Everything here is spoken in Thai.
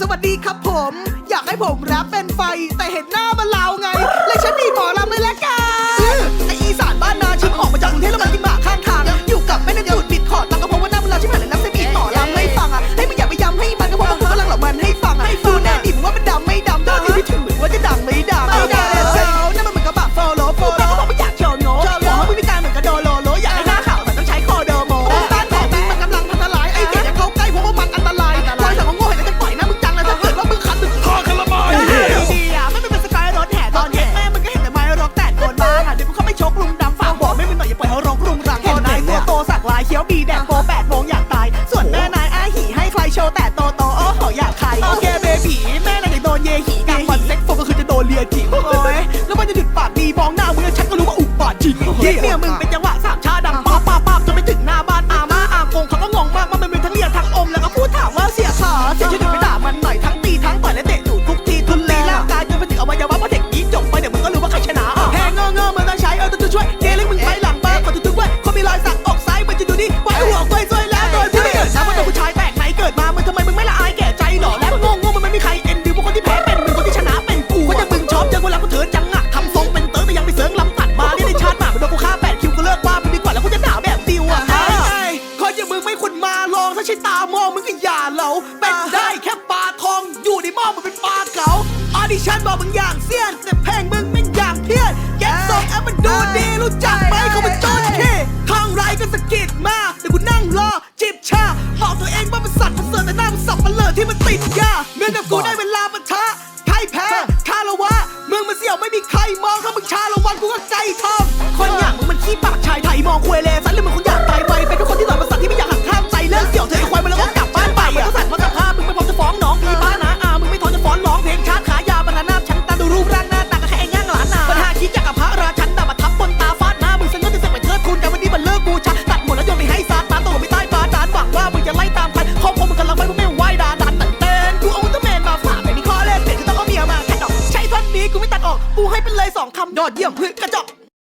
สวัสดีครับผม อยากให้ผมรับเป็นไฟ แต่เห็นหน้ามันลาวไง เลยฉันมีหมอลำเลยละกัน ขียวบีแดดโป๊แปดโมงอยากตาย ส่วนแม่นายอาหีให้ใครโชว์แต่โตโตโอ้โหอยากใครโอเคเบบีแม่นายจะโดนเยหีกลางวันเซ็กโฟก็คือจะโดนเลียจีโอ้ยแล้วมันจะหยุดปากดีมองหน้ามือฉันก็รู้ว่าอุบาทจริงเยี่ยมึงเป็นจังหวะ อย่ามึงไม่ควรมาลองถ้าใช้ตามองมึงก็อย่าเหลาเป็นได้แค่ปลาทองอยู่ในหม้อมันเป็นปลาเก๋าออดิชันบอกมึงอย่างเสี้ยนแต่แพงมึงไม่อยางเพียนแก๊สองแอปมันดูดีรู้จักไหมเขาเป็นโจนเท่ข้างไรก็สะกิดมาแต่กูนั่งรอจิบชาบอกตัวเองว่ามันสัตว์มันเสือแต่หน้ามันสับมันเลอที่มันติดยาเมื่อกับกูได้เวลาปะทะไครแพ้คาราวะมึงมันเสี่ยวไม่มีใครมองถ้ามึงชาละวันกูก็ใจทองคนอย่างมึงมันขี้ปากชายไทยมองควยเลสันหรือมึงคน กูไม่ตัดออก กูให้เป็นเลยสองคำยอดเยี่ยมพื่อกระจก